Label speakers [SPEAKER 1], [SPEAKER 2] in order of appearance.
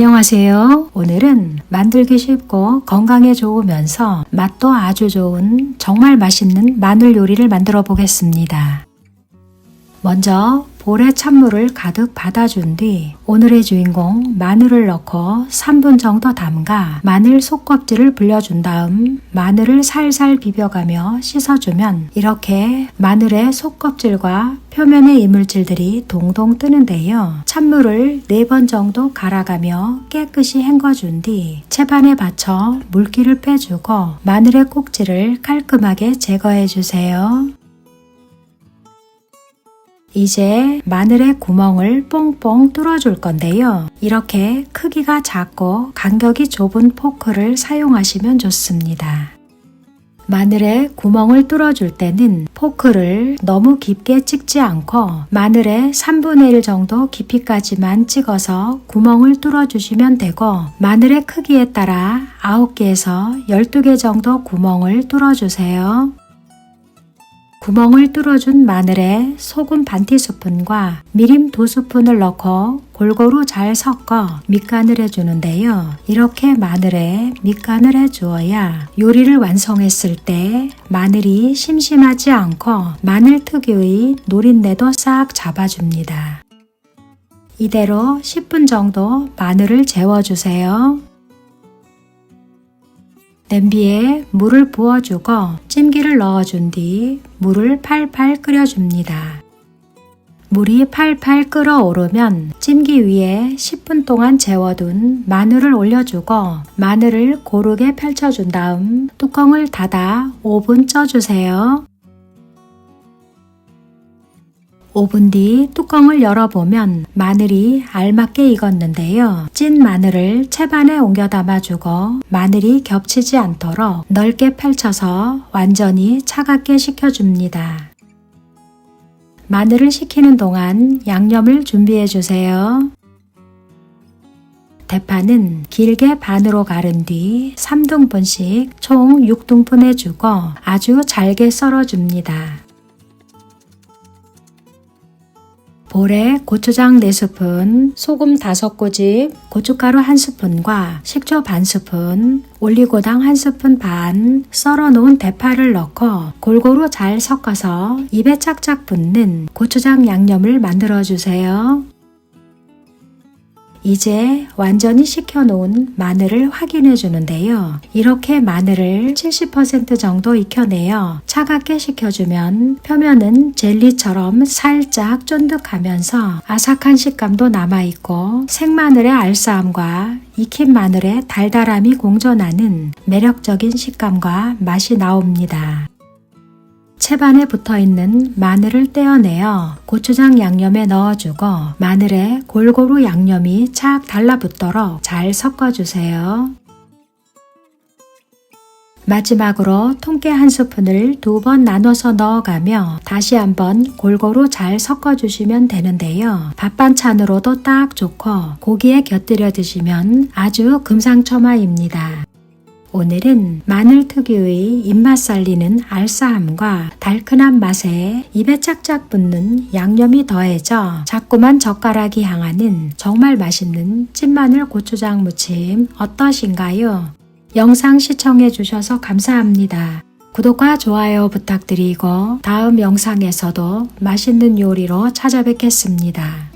[SPEAKER 1] 안녕하세요. 오늘은 만들기 쉽고 건강에 좋으면서 맛도 아주 좋은 정말 맛있는 마늘 요리를 만들어 보겠습니다. 먼저 볼에 찬물을 가득 받아준 뒤 오늘의 주인공 마늘을 넣고 3분 정도 담가 마늘 속껍질을 불려준 다음 마늘을 살살 비벼가며 씻어주면 이렇게 마늘의 속껍질과 표면의 이물질들이 동동 뜨는데요. 찬물을 4번 정도 갈아가며 깨끗이 헹궈준 뒤 채반에 받쳐 물기를 빼주고 마늘의 꼭지를 깔끔하게 제거해 주세요. 이제 마늘의 구멍을 뽕뽕 뚫어줄 건데요. 이렇게 크기가 작고 간격이 좁은 포크를 사용하시면 좋습니다. 마늘에 구멍을 뚫어줄 때는 포크를 너무 깊게 찍지 않고 마늘의 3분의 1 정도 깊이까지만 찍어서 구멍을 뚫어주시면 되고 마늘의 크기에 따라 9개에서 12개 정도 구멍을 뚫어주세요. 구멍을 뚫어준 마늘에 소금 반 티스푼과 미림 두 스푼을 넣고 골고루 잘 섞어 밑간을 해주는데요. 이렇게 마늘에 밑간을 해주어야 요리를 완성했을 때 마늘이 심심하지 않고 마늘 특유의 노린내도 싹 잡아줍니다. 이대로 10분 정도 마늘을 재워주세요. 냄비에 물을 부어주고 찜기를 넣어준 뒤 물을 팔팔 끓여줍니다. 물이 팔팔 끓어오르면 찜기 위에 10분 동안 재워둔 마늘을 올려주고 마늘을 고르게 펼쳐준 다음 뚜껑을 닫아 5분 쪄주세요. 5분 뒤 뚜껑을 열어보면 마늘이 알맞게 익었는데요. 찐 마늘을 채반에 옮겨 담아주고 마늘이 겹치지 않도록 넓게 펼쳐서 완전히 차갑게 식혀줍니다. 마늘을 식히는 동안 양념을 준비해 주세요. 대파는 길게 반으로 가른 뒤 3등분씩 총 6등분 해주고 아주 잘게 썰어줍니다. 볼에 고추장 4스푼, 소금 5꼬집, 고춧가루 1스푼과 식초 반 스푼, 올리고당 1스푼 반, 썰어 놓은 대파를 넣고 골고루 잘 섞어서 입에 착착 붙는 고추장 양념을 만들어 주세요. 이제 완전히 식혀놓은 마늘을 확인해 주는데요. 이렇게 마늘을 70% 정도 익혀내어 차갑게 식혀주면 표면은 젤리처럼 살짝 쫀득하면서 아삭한 식감도 남아있고 생마늘의 알싸함과 익힌 마늘의 달달함이 공존하는 매력적인 식감과 맛이 나옵니다. 채반에 붙어 있는 마늘을 떼어내어 고추장 양념에 넣어주고 마늘에 골고루 양념이 착 달라붙도록 잘 섞어주세요. 마지막으로 통깨 한 스푼을 두 번 나눠서 넣어가며 다시 한번 골고루 잘 섞어주시면 되는데요. 밥 반찬으로도 딱 좋고 고기에 곁들여 드시면 아주 금상첨화입니다. 오늘은 마늘 특유의 입맛 살리는 알싸함과 달큰한 맛에 입에 짝짝 붙는 양념이 더해져 자꾸만 젓가락이 향하는 정말 맛있는 찐마늘 고추장 무침 어떠신가요? 영상 시청해 주셔서 감사합니다. 구독과 좋아요 부탁드리고 다음 영상에서도 맛있는 요리로 찾아뵙겠습니다.